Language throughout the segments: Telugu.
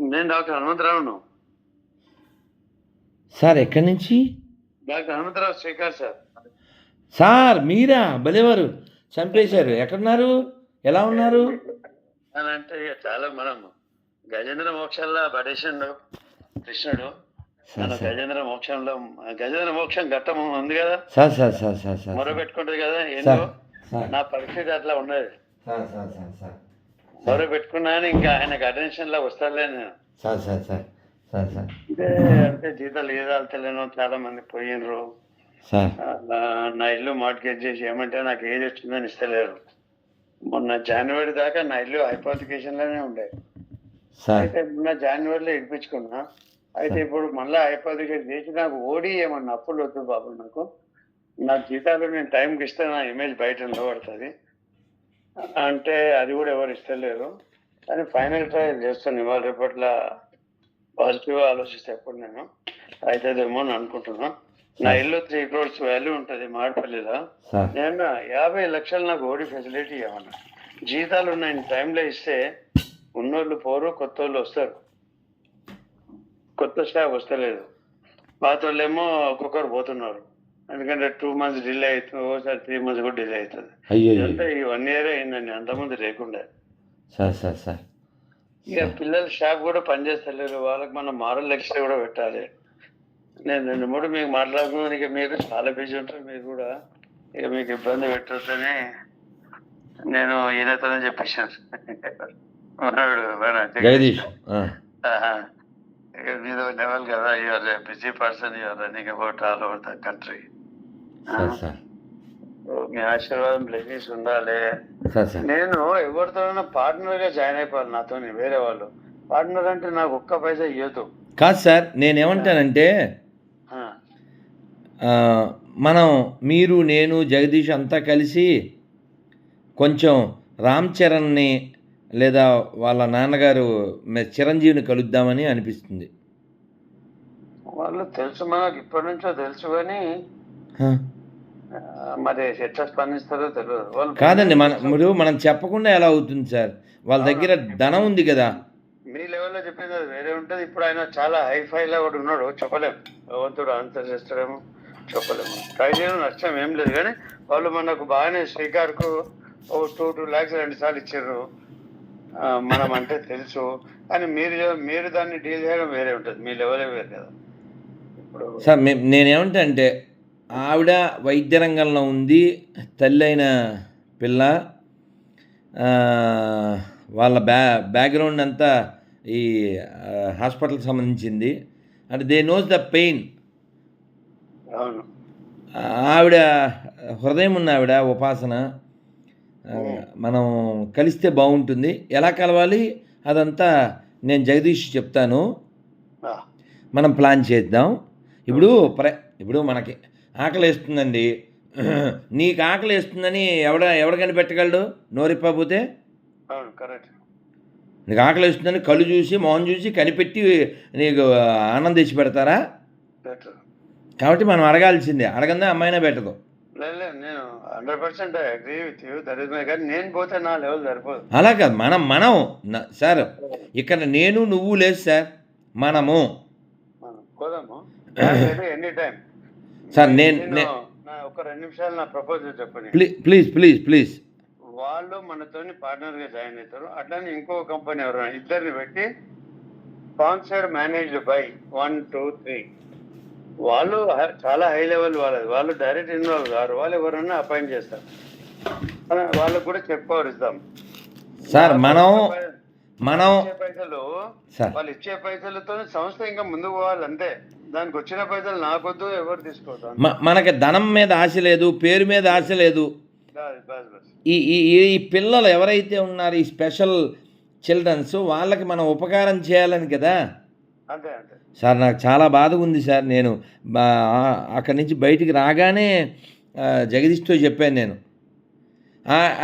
నేను డాక్టర్ హనుమంతరావును. సార్ ఎక్కడి నుంచి? Doctor Hanumantharao Srikar sir. Sir మీరా? భలేవారు. చంపేశారు. ఎక్కడున్నారు? ఎలా ఉన్నారు? అని అంటే చాలా మనం గజేంద్ర మోక్షంలో పడేసిండు కృష్ణుడు. గజేంద్ర మోక్షంలో గజేంద్ర మోక్షం ఘట్టం ఉంది కదా? Sir sir sir sir sir మొర పెట్టుకుంటది కదా? సార్. నా పరిస్థితి అట్లా ఉన్నది. Sir sir sir sir. మొర పెట్టుకున్నాను ఇంకా ఆయనకు అటెన్షన్లో వస్తాలే నేను. Sir sir sir sir sir. అంటే అంటే జీతాలు ఏదాలు తెలియను చాలా మంది పోయినరు. సార్. నా ఇల్లు మార్కెట్ చేసి ఏమంటే నాకు ఏది వచ్చిందని ఇస్తలేరు. మొన్న జనవరి దాకా నా ఇల్లు హైపోతికేషన్లోనే ఉండే అయితే మొన్న జనవరిలో ఇడిపించుకున్నా అయితే ఇప్పుడు మళ్ళీ హైపోతికేషన్ చేసి నాకు ఓడి ఏమన్నా అప్పులు వద్దు బాబు నాకు. నా జీతాలు నేను టైంకి ఇస్తే నా ఇమేజ్ బయట నిలబడుతుంది. అంటే అది కూడా ఎవరు ఇస్తలేరు కానీ ఫైనల్ ట్రయల్ చేస్తాను. ఇవాళ రేపట్ల పాజిటివ్ ఆలోచిస్తే ఎప్పుడు నేను అవుతుందేమో అని అనుకుంటున్నా. నా ఇల్లు త్రీ క్రోర్స్ వాల్యూ ఉంటుంది మాడపల్లిలో. నేను యాభై లక్షలు నాకు ఓడి ఫెసిలిటీ ఇవ్వను జీతాలు నేను టైంలో ఇస్తే ఉన్నోళ్ళు పోరు కొత్త వాళ్ళు వస్తారు. కొత్త స్టాఫ్ వస్తలేదు. పాత వాళ్ళేమో ఒక్కొక్కరు పోతున్నారు. ఎందుకంటే టూ మంత్స్ డిలే అవుతుంది ఒకసారి త్రీ మంత్స్ కూడా డిలే అవుతుంది. అయ్యో ఇదంతా ఈ వన్ ఇయర్ అయిందండి అంతకుముందు లేకుండా. Sir sir sir. ఇక పిల్లల స్టాఫ్ కూడా పనిచేస్తలేరు వాళ్ళకి మనం మారల్ లెక్చర్ కూడా పెట్టాలి. నేను రెండు మూడు మీకు మాట్లాడుకున్నాను ఇక మీరు చాలా బిజీ ఉంటారు మీరు కూడా. ఇక మీకు ఇబ్బంది పెట్టొద్దని నేను ఈయనతోనే చెప్పేశాను. జగదీష్ మీద లెవెల్ కదా you are busy person you are running about all over the country sir sir. మీ ఆశీర్వాదం బ్లెస్సింగ్స్ ఉండాలి. Sir sir. నేను ఎవరితోనైనా పార్ట్నర్గా జాయిన్ అయిపోవాలి నాతో వేరే వాళ్ళు. పార్ట్నర్ అంటే నాకు ఒక్క పైసా ఇవ్వదు కాదు సార్ నేనేమంటానంటే మనం మీరు నేను జగదీష్ అంతా కలిసి కొంచెం రామ్ చరణ్ని లేదా వాళ్ళ నాన్నగారు మె- చిరంజీవిని కలుద్దామని అనిపిస్తుంది. వాళ్ళు తెలుసు మనకు ఇప్పటి నుంచో తెలుసు కానీ మరి ఎట్లా స్పందిస్తారో తెలియదు. వాళ్ళు కాదండి మన ఇప్పుడు మనం చెప్పకుండా ఎలా అవుతుంది సార్? వాళ్ళ దగ్గర ధనం ఉంది కదా. మీ లెవెల్లో చెప్పింది అది వేరే ఉంటది. ఇప్పుడు ఆయన చాలా హై ఫై లో ఒకటి ఉన్నాడు. చెప్పలేం. భగవంతుడు ఆన్సర్ చేస్తాడేమో. చెప్పలేము. ట్రై చేయడం నష్టం ఏం లేదు. కానీ వాళ్ళు మనకు బాగానే శ్రీకార్కు ఓ టూ టూ ల్యాక్స్ రెండు సార్లు ఇచ్చారు. మనం అంటే తెలుసు. కానీ మీరు మీరు దాన్ని డీల్ చేయడం వేరే ఉంటుంది. మీ లెవెలే వేరు కదా. ఇప్పుడు సార్ నేనేమంటా అంటే ఆవిడ వైద్య రంగంలో ఉంది తల్లి అయిన పిల్ల వాళ్ళ బ్యా బ్యాక్గ్రౌండ్ అంతా ఈ హాస్పిటల్కి సంబంధించింది. అంటే దే నోస్ ద పెయిన్. ఆవిడ హృదయం ఉన్న ఆవిడ ఉపాసన మనం కలిస్తే బాగుంటుంది. ఎలా కలవాలి? అదంతా నేను జగదీష్ చెప్తాను. మనం ప్లాన్ చేద్దాం. ఇప్పుడు ప్ర ఇప్పుడు మనకి ఆకలి వేస్తుందండి నీకు ఆకలి వేస్తుందని ఎవడ ఎవడ కనిపెట్టగలడు? కరెక్ట్. నీకు ఆకలి వేస్తుందని కళ్ళు చూసి మొహం చూసి కనిపెట్టి నీకు ఆనందం తెచ్చి పెడతారా? కాబట్టి మనం అడగాల్సిందే. అడగందే అమ్మాయినా పెట్టదు. నేను hundred percent agree with you that is my కానీ నేను పోతే నా లెవెల్ సరిపోదు. అలా కాదు. మనం మనం సార్ ఇక్కడ నేను నువ్వు లేదు సార్ మనము. పోదాము. ఎనీ టైం సార్ నేను ఒక రెండు నిమిషాలు నా ప్రపోజల్ చెప్పండి. Please please please. వాళ్ళు మనతోని పార్ట్నర్గా జాయిన్ అవుతారు. అట్లానే ఇంకో కంపెనీ ఎవరైనా ఇద్దరిని పెట్టి sponsored managed by one two three. వాళ్ళు చాలా హై లెవెల్ వాళ్ళది. వాళ్ళు డైరెక్ట్ ఇన్వాల్వ్ కారు. వాళ్ళు ఎవరైనా అపాయింట్ చేస్తారు. వాళ్ళకు కూడా చెక్ పవర్ ఇస్తాం సార్ మనం మనం పైసలు వాళ్ళు ఇచ్చే పైసలతో సంస్థ ఇంకా ముందుకు పోవాలి అంతే. దానికి వచ్చిన పైసలు నాకొద్దు ఎవరు తీసుకోవద్దు మనకి ధనం మీద ఆశ లేదు పేరు మీద ఆశ లేదు. ఈ ఈ పిల్లలు ఎవరైతే ఉన్నారో ఈ స్పెషల్ చిల్డ్రన్స్ వాళ్ళకి మనం ఉపకారం చేయాలని కదా? అంతే అంతే. సార్ నాకు చాలా బాధగా ఉంది సార్. నేను అక్కడి నుంచి బయటికి రాగానే జగదీష్తో చెప్పాను నేను.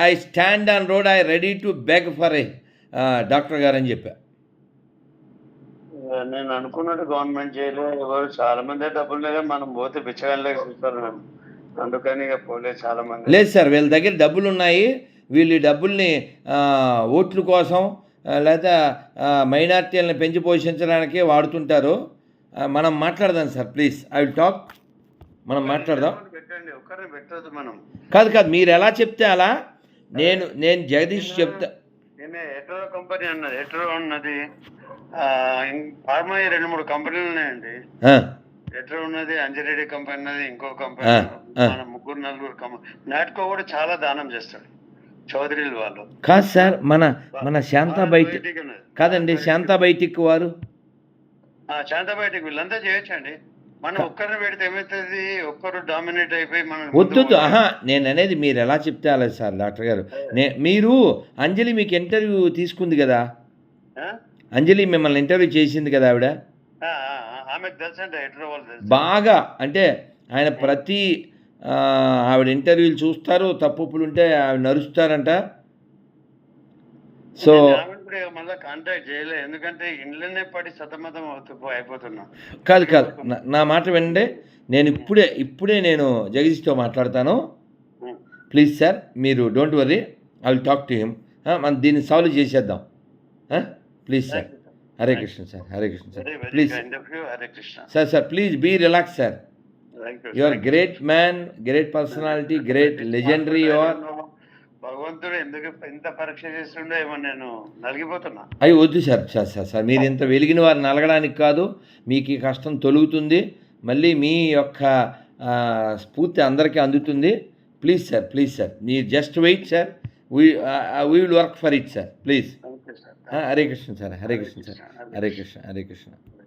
I stand on road I ready to beg for a doctor గారు అని చెప్పా. నేను అనుకున్నట్టు గవర్నమెంట్ చేయలేదు ఎవరు చాలా మంది డబ్బులు లేదా మనం పోతే బిచ్చగాళ్ళకి చూస్తారు. అందుకని ఇక పోలేదు చాలా మంది. లేదు సార్ వీళ్ళ దగ్గర డబ్బులు ఉన్నాయి వీళ్ళు ఈ డబ్బుల్ని ఓట్ల కోసం లేదా మైనార్టీలను పెంచి పోషించడానికి వాడుతుంటారు. మనం మాట్లాడదాం sir please. I will talk. మనం మాట్లాడదాం. పెట్టండి ఒక్కరిని పెట్టదు మనం. కాదు కాదు మీరు ఎలా చెప్తే అలా. నేను నేను జగదీష్ చెప్తా. కంపెనీ అన్నది ఎట్రో ఉన్నది. ఫార్మా రెండు మూడు కంపెనీలు ఉన్నాయండి. ఆ, ఎట్రో ఉన్నది అంజరెడ్డి కంపెనీ ఉన్నది ఇంకో కంపెనీ. మన ముగ్గురు నలుగురు కంపెనీ. నాట్కో కూడా చాలా దానం చేస్తాడు. చౌదరీలు వాళ్ళు. కాదు సార్ మన మన శాంతా బయట బయటికి. కాదండి శాంతా బయటికి వారు. ఆ, శాంత బయటికి వీళ్ళంతా చేయొచ్చండి. మనం ఒక్కరిని పెడితే ఏమవుతుంది? ఒక్కరు డామినేట్ అయిపోయి మనం వద్దు నేను అనేది మీరు ఎలా చెప్తే అలా సార్ డాక్టర్ గారు. నే మీరు అంజలి మీకు ఇంటర్వ్యూ తీసుకుంది కదా? అంజలి మిమ్మల్ని ఇంటర్వ్యూ చేసింది కదా ఆవిడ? బాగా అంటే ఆయన ప్రతి ఆవిడ ఇంటర్వ్యూలు చూస్తారు తప్పులు ఉంటే ఆవిడ నరుస్తారంట. సో మళ్ళీ కాంటాక్ట్ చేయలే ఎందుకంటే ఇంట్లోనే పడి సతమతం అవుతూ అయిపోతున్నా. కాదు కాదు నా- మాట వినండి. నేను ఇప్పుడే ఇప్పుడే నేను జగదీష్తో మాట్లాడతాను. ప్లీజ్ సార్ మీరు don't worry I will talk to him మనం దీన్ని సాల్వ్ చేసేద్దాం. Please sir Hare Krishna sir Hare Krishna sir please sir sir please be relax sir you are great man great personality great legendary you are భగవంతుడు ఎందుకు ఇంత పరీక్ష చేస్తుండో ఏమో నేను నలిగిపోతున్నా. అవి వద్దు సార్ సార్ సార్ సార్ మీరు ఇంత వెలిగిన వారు నలగడానికి కాదు. మీకు ఈ కష్టం తొలుగుతుంది. మళ్ళీ మీ యొక్క స్ఫూర్తి అందరికీ అందుతుంది. ప్లీజ్ సార్ ప్లీజ్ సార్ మీరు just wait sir we we will work for it sir please thank you sir Hare Krishna sir Hare Krishna sir Hare Krishna. Hare Krishna.